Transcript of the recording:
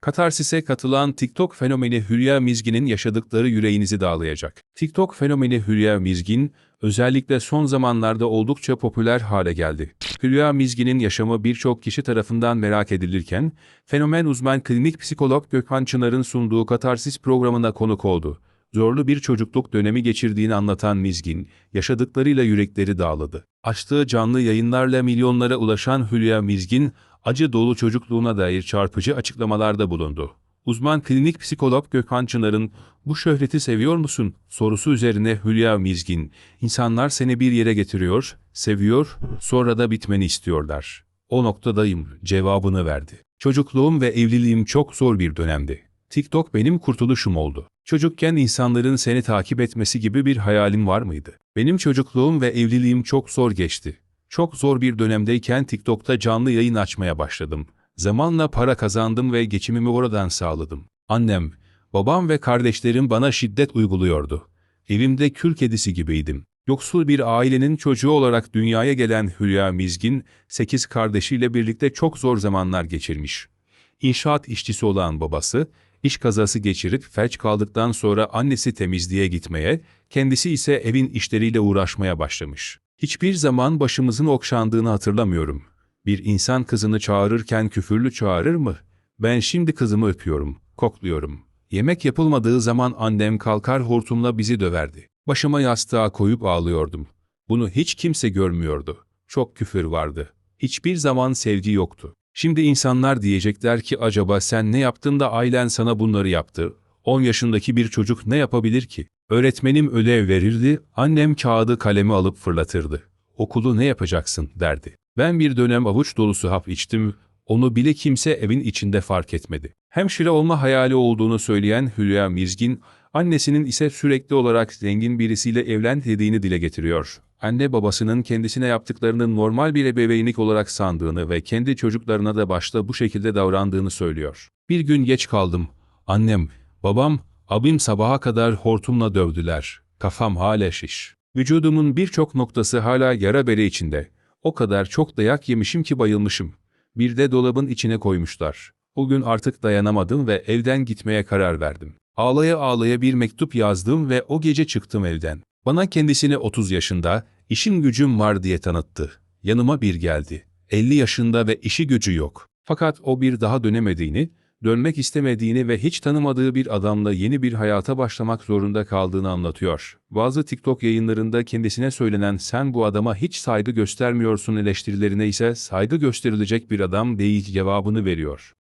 Katarsis'e katılan TikTok fenomeni Hülya Mizgin'in yaşadıkları yüreğinizi dağlayacak. TikTok fenomeni Hülya Mizgin, özellikle son zamanlarda oldukça popüler hale geldi. Hülya Mizgin'in yaşamı birçok kişi tarafından merak edilirken, fenomen uzman klinik psikolog Gökhan Çınar'ın sunduğu Katarsis programına konuk oldu. Zorlu bir çocukluk dönemi geçirdiğini anlatan Mizgin, yaşadıklarıyla yürekleri dağladı. Açtığı canlı yayınlarla milyonlara ulaşan Hülya Mizgin, acı dolu çocukluğuna dair çarpıcı açıklamalarda bulundu. Uzman klinik psikolog Gökhan Çınar'ın "Bu şöhreti seviyor musun?" sorusu üzerine Hülya Mizgin, "İnsanlar seni bir yere getiriyor, seviyor, sonra da bitmeni istiyorlar. O noktadayım." cevabını verdi. Çocukluğum ve evliliğim çok zor bir dönemdi. TikTok benim kurtuluşum oldu. Çocukken insanların seni takip etmesi gibi bir hayalim var mıydı? Benim çocukluğum ve evliliğim çok zor geçti. Çok zor bir dönemdeyken TikTok'ta canlı yayın açmaya başladım. Zamanla para kazandım ve geçimimi oradan sağladım. Annem, babam ve kardeşlerim bana şiddet uyguluyordu. Evimde kül kedisi gibiydim. Yoksul bir ailenin çocuğu olarak dünyaya gelen Hülya Mizgin, 8 kardeşiyle birlikte çok zor zamanlar geçirmiş. İnşaat işçisi olan babası, iş kazası geçirip felç kaldıktan sonra annesi temizliğe gitmeye, kendisi ise evin işleriyle uğraşmaya başlamış. Hiçbir zaman başımızın okşandığını hatırlamıyorum. Bir insan kızını çağırırken küfürlü çağırır mı? Ben şimdi kızımı öpüyorum, kokluyorum. Yemek yapılmadığı zaman annem kalkar hortumla bizi döverdi. Başıma yastığa koyup ağlıyordum. Bunu hiç kimse görmüyordu. Çok küfür vardı. Hiçbir zaman sevgi yoktu. Şimdi insanlar diyecekler ki acaba sen ne yaptın da ailen sana bunları yaptı? 10 yaşındaki bir çocuk ne yapabilir ki? Öğretmenim ödev verirdi, annem kağıdı kalemi alıp fırlatırdı. Okulu ne yapacaksın derdi. Ben bir dönem avuç dolusu hap içtim, onu bile kimse evin içinde fark etmedi. Hemşire olma hayali olduğunu söyleyen Hülya Mizgin, annesinin ise sürekli olarak zengin birisiyle evlen dediğini dile getiriyor. Anne babasının kendisine yaptıklarını normal bir ebeveynlik olarak sandığını ve kendi çocuklarına da başta bu şekilde davrandığını söylüyor. Bir gün geç kaldım. Annem, babam, abim sabaha kadar hortumla dövdüler. Kafam hala şiş. Vücudumun birçok noktası hala yara bere içinde. O kadar çok dayak yemişim ki bayılmışım. Bir de dolabın içine koymuşlar. O gün artık dayanamadım ve evden gitmeye karar verdim. Ağlaya ağlaya bir mektup yazdım ve o gece çıktım evden. Bana kendisini 30 yaşında, işim gücüm var diye tanıttı. Yanıma bir geldi. 50 yaşında ve işi gücü yok. Fakat o bir daha dönemediğini, dönmek istemediğini ve hiç tanımadığı bir adamla yeni bir hayata başlamak zorunda kaldığını anlatıyor. Bazı TikTok yayınlarında kendisine söylenen sen bu adama hiç saygı göstermiyorsun eleştirilerine ise saygı gösterilecek bir adam değil cevabını veriyor.